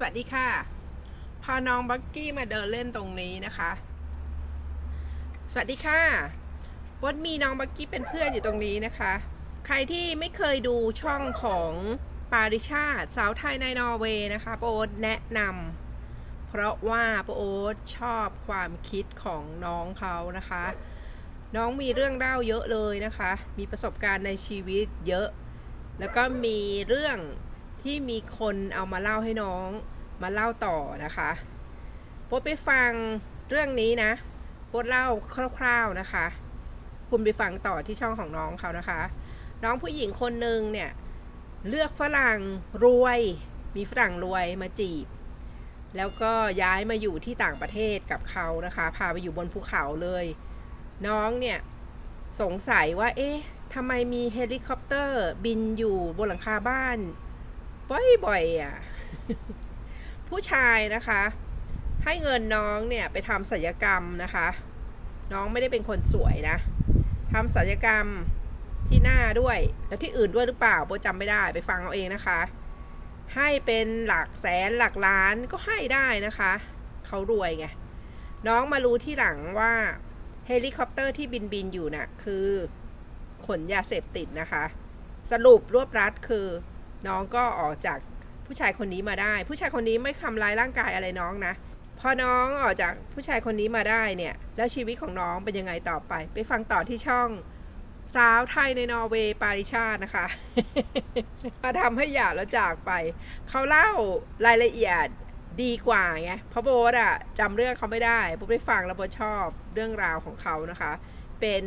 สวัสดีค่ะ พาน้องบักกี้มาเดินเล่นตรงนี้นะคะ สวัสดีค่ะวัดมีน้องบักกี้เป็นเพื่อนอยู่ตรงนี้นะคะ ใครที่ไม่เคยดูช่องของปาริชาติสาวไทยในนอร์เวย์นะคะโปรดแนะนำเพราะว่าโปรดชอบความคิดของน้องเขานะคะ น้องมีเรื่องเล่าเยอะเลยนะคะ มีประสบการณ์ในชีวิตเยอะ แล้วก็มีเรื่อง ที่มีคนเอามาเล่าให้น้องมาเล่าต่อนะคะโปดไปฟังเรื่องนี้นะโปดเล่าคร่าวๆนะคะ คุณไปฟังต่อที่ช่องของน้องเขานะคะ น้องผู้หญิงคนหนึ่งเนี่ยเลือกฝรั่งรวย มีฝรั่งรวยมาจีบ แล้วก็ย้ายมาอยู่ที่ต่างประเทศกับเขานะคะ พาไปอยู่บนภูเขาเลย น้องเนี่ยสงสัยว่าเอ๊ะทำไมมีเฮลิคอปเตอร์บินอยู่บนหลังคาบ้าน บ่อยๆอะผู้ชายนะคะ ให้เงินน้องเนี่ยไปทำศัลยกรรมนะคะ น้องไม่ได้เป็นคนสวยนะทำศัลยกรรมที่หน้าด้วย แล้วที่อื่นด้วยหรือเปล่าโบจำไม่ได้ไปฟังเอาเองนะคะ ให้เป็นหลักแสนหลักล้านก็ให้ได้นะคะเขารวยไงน้องมารู้ที่หลังว่าเฮลิคอปเตอร์ที่บินบินอยู่น่ะคือขนยาเสพติดนะคะ สรุปรวบรัดคือ น้องก็ออกจากผู้ชายคนนี้มาได้ ผู้ชายคนนี้ไม่ทำร้ายร่างกายอะไรน้องนะ พอน้องออกจากผู้ชายคนนี้มาได้เนี่ย แล้วชีวิตของน้องเป็นยังไงต่อไป ไปฟังต่อที่ช่องสาวไทยในนอร์เวย์ปาริชาตินะคะมาทำให้หย่าแล้วจากไป เขาเล่ารายละเอียดดีกว่าไงเพราะโบทอะจำเรื่องเขาไม่ได้โบไปฟังแล้วโบทชอบเรื่องราวของเขานะคะ เป็น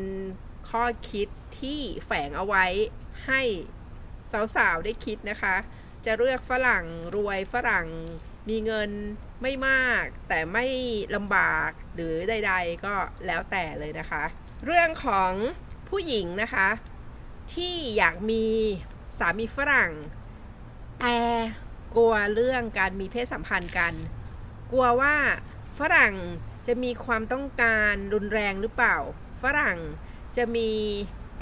ข้อคิดที่แฝงเอาไว้ให้ สาวๆได้คิดนะคะ จะเลือกฝรั่งรวยฝรั่งมีเงินไม่มากแต่ไม่ลำบากหรือใด ๆ ก็แล้วแต่เลยนะคะ เรื่องของผู้หญิงนะคะ ที่อยากมีสามีฝรั่ง แต่กลัวเรื่องการมีเพศสัมพันธ์กัน กลัวว่าฝรั่งจะมีความต้องการรุนแรงหรือเปล่า ฝรั่งจะมี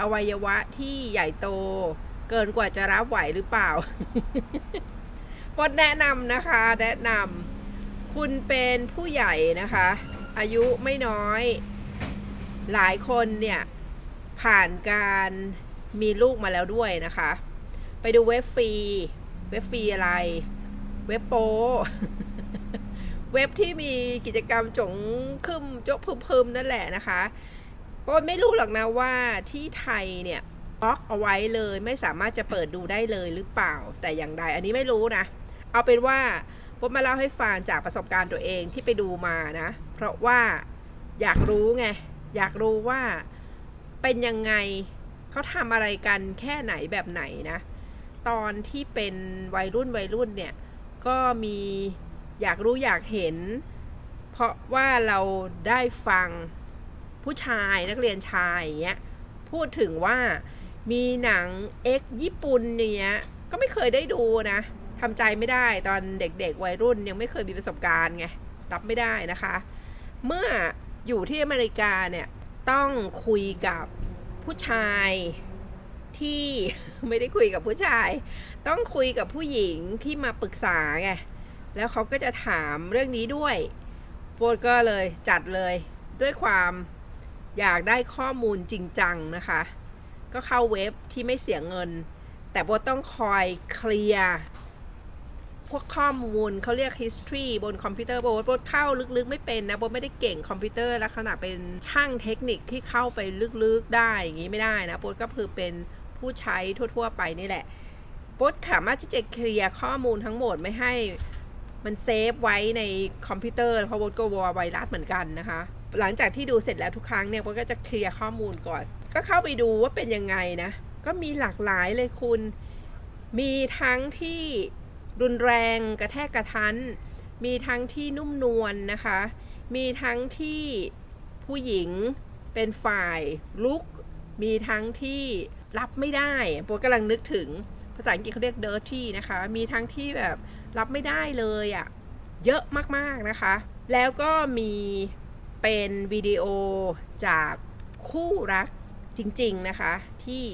อวัยวะที่ใหญ่โต เกินกว่าจะรับไหวหรือเปล่าพดแนะนำนะคะ แนะนำคุณเป็นผู้ใหญ่นะคะ อายุไม่น้อย หลายคนเนี่ย ผ่านการมีลูกมาแล้วด้วยนะคะ ไปดูเว็บฟรี เว็บฟรีอะไร เว็บโป เว็บที่มีกิจกรรมจงคึมจกพึมพมนั่นแหละนะคะโป้ไม่รู้หรอกนะว่าที่ไทยเนี่ย บล็อกเอาไว้เลยไม่สามารถจะเปิดดูได้เลยหรือเปล่า แต่อย่างใดอันนี้ไม่รู้นะ เอาเป็นว่าโป้มาเล่าให้ฟังจากประสบการณ์ตัวเองที่ไปดูมานะ เพราะว่าอยากรู้ไง อยากรู้ว่าเป็นยังไงเขาทำอะไรกันแค่ไหนแบบไหนนะ ตอนที่เป็นวัยรุ่นวัยรุ่นเนี่ยก็มีอยากรู้อยากเห็น เพราะว่าเราได้ฟังผู้ชายนักเรียนชายอย่างเงี้ยพูดถึงว่า มีหนังเอ็กญี่ปุ่นเนี้ยก็ไม่เคยได้ดูนะทำใจไม่ได้ตอนเด็กๆวัยรุ่นยังไม่เคยมีประสบการณ์ไงรับไม่ได้นะคะ เมื่ออยู่ที่อเมริกาเนี่ยต้องคุยกับผู้ชายที่ไม่ได้คุยกับผู้ชาย ต้องคุยกับผู้หญิงที่มาปรึกษาไงแล้วเขาก็จะถามเรื่องนี้ด้วยโบทก็เลยจัดเลยด้วยความอยากได้ข้อมูลจริงจังนะคะ ก็เข้าเว็บที่ไม่เสียเงิน แต่โบทต้องคอยเคลียร์พวกข้อมูลเขาเรียก history บนคอมพิวเตอร์โบทโบทเข้าลึกๆ ไม่เป็นนะโบทไม่ได้เก่งคอมพิวเตอร์ลักษณะเป็นช่างเทคนิคที่เข้าไปลึกๆได้อย่างนี้ไม่ได้นะโบทก็คือเป็นผู้ใช้ทั่วๆไปนี่แหละโบทสามารถที่จะเคลียร์ข้อมูลทั้งหมดไม่ให้มันเซฟไว้ในคอมพิวเตอร์เพราะโบทก็วอไวรัสเหมือนกันนะคะ หลังจากที่ดูเสร็จแล้วทุกครั้งเนี่ยโบทก็จะเคลียร์ข้อมูลก่อน ก็เข้าไปดูว่าเป็นยังไงนะ ก็มีหลากหลายเลยคุณ มีทั้งที่รุนแรงกระแทกกระทัน มีทั้งที่นุ่มนวลนนะคะ มีทั้งที่ผู้หญิงเป็นฝ่ายลุก มีทั้งที่รับไม่ได้โบทกำลังนึกถึง ภาษาอังกฤษเขาเรียก dirty นะคะ มีทั้งที่แบบรับไม่ได้เลยอะ่ะ เยอะมากๆนะคะ แล้วก็มีเป็นวิดีโอจากคู่รัก จริงๆนะคะ ที่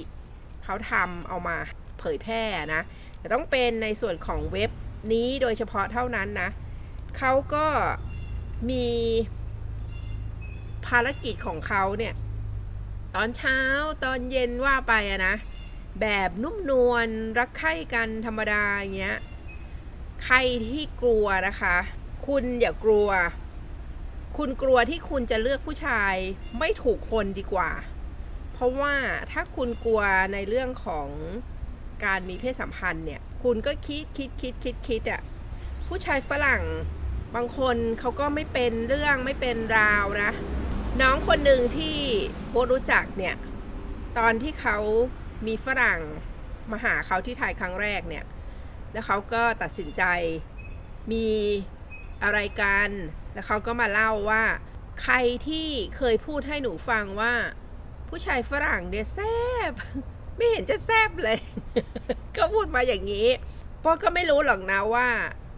เขาทำเอามาเผยแพร่นะแต่ต้องเป็นในส่วนของเว็บนี้โดยเฉพาะเท่านั้นนะเขาก็มีภารกิจของเขาเนี่ย ตอนเช้าตอนเย็นว่าไปอะนะ แบบนุ่มนวลรักใคร่กันธรรมดาอย่างเงี้ยใครที่กลัวนะคะ คุณอย่ากลัว คุณกลัวที่คุณจะเลือกผู้ชายไม่ถูกคนดีกว่า เพราะว่าถ้าคุณกลัวในเรื่องของการมีเพศสัมพันธ์เนี่ย คุณก็คิดคิดคิดคิดคิดอะผู้ชายฝรั่งบางคนเขาก็ไม่เป็นเรื่องไม่เป็นราวนะ น้องคนหนึ่งที่โบรู้จักเนี่ย ตอนที่เขามีฝรั่งมาหาเขาที่ไทยครั้งแรกเนี่ย แล้วเขาก็ตัดสินใจมีอะไรกัน แล้วเขาก็มาเล่าว่า ใครที่เคยพูดให้หนูฟังว่า ผู้ชายฝรั่งเนี่ยแซบไม่เห็นจะแซบเลย ก็พูดมาอย่างนี้พราะก็ไม่รู้หรอกนะว่า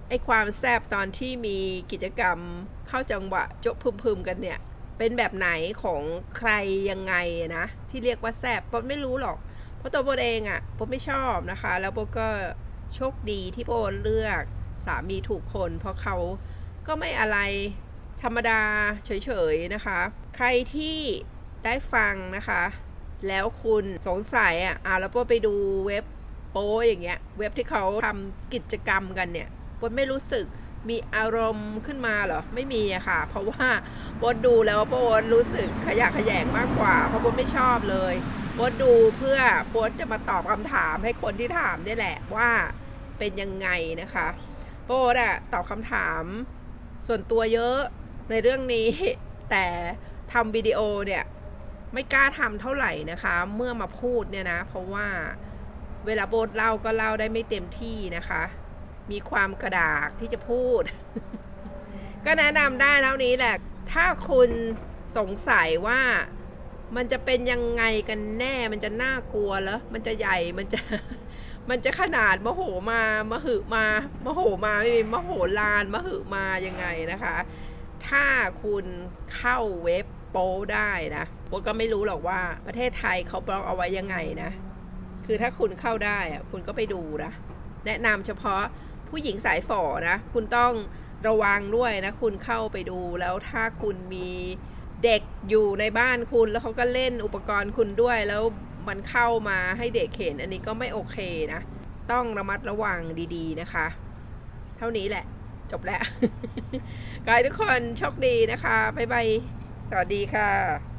ไอ้ความแซบตอนที่มีกิจกรรมเข้าจังหวะโจ๊ะพึมๆกันเนี่ย เป็นแบบไหนของใครยังไงนะ ที่เรียกว่าแซบปอไม่รู้หรอก เพราะตัวโบเองอะ่ะโบไม่ชอบนะคะ แล้วโบก็โชคดีที่โบเลือกสามีถูกคน เพราะเขาก็ไม่อะไรธรรมดาเฉยๆนะคะ ใครที่ ได้ฟังนะคะ แล้วคุณสงสัยอะอ่าแล้วโบไปดูเว็บโป้อย่างเงี้ย เว็บที่เขาทำกิจกรรมกันเนี่ยโบไม่รู้สึกมีอารมณ์ขึ้นมาเหรอ ไม่มีอะค่ะ เพราะว่าโบดูแล้วโบรู้สึกขยะขยงมากกว่า เพราะโบไม่ชอบเลยโพสต์ดูเพื่อโพสต์จะมาตอบคำถามให้คนที่ถามนี่แหละว่าเป็นยังไงนะคะโพสต์อะตอบคำถามส่วนตัวเยอะในเรื่องนี้ แต่ทำวิดีโอเนี่ย ไม่กล้าทำเท่าไหร่นะคะ เมื่อมาพูดเนี่ยนะ เพราะว่าเวลาโบสเล่าก็เล่าได้ไม่เต็มที่นะคะ มีความกระดากที่จะพูด ก็แนะนำได้เท่านี้แหละ ถ้าคุณสงสัยว่ามันจะเป็นยังไงกันแน่ มันจะน่ากลัวเหรอ มันจะใหญ่ มันจะ มันจะขนาดมโหมามหึมามโหมาไม่มีมโหลานมหึมายังไงนะคะ ถ้าคุณเข้าเว็บโป้ได้นะ โบก็ไม่รู้หรอกว่าประเทศไทยเขาบล็อกเอาไว้ยังไงนะ คือถ้าคุณเข้าได้อะคุณก็ไปดูนะ แนะนำเฉพาะผู้หญิงสายฝ่อนะ คุณต้องระวังด้วยนะ คุณเข้าไปดูแล้วถ้าคุณมีเด็กอยู่ในบ้านคุณแล้วเขาก็เล่นอุปกรณ์คุณด้วยแล้วมันเข้ามาให้เด็กเห็นอันนี้ก็ไม่โอเคนะ ต้องระมัดระวังดีๆนะคะ เท่านี้แหละ จบแล้วกายทุกคนโชคดีนะคะ บ๊ายบาย สวัสดีค่ะ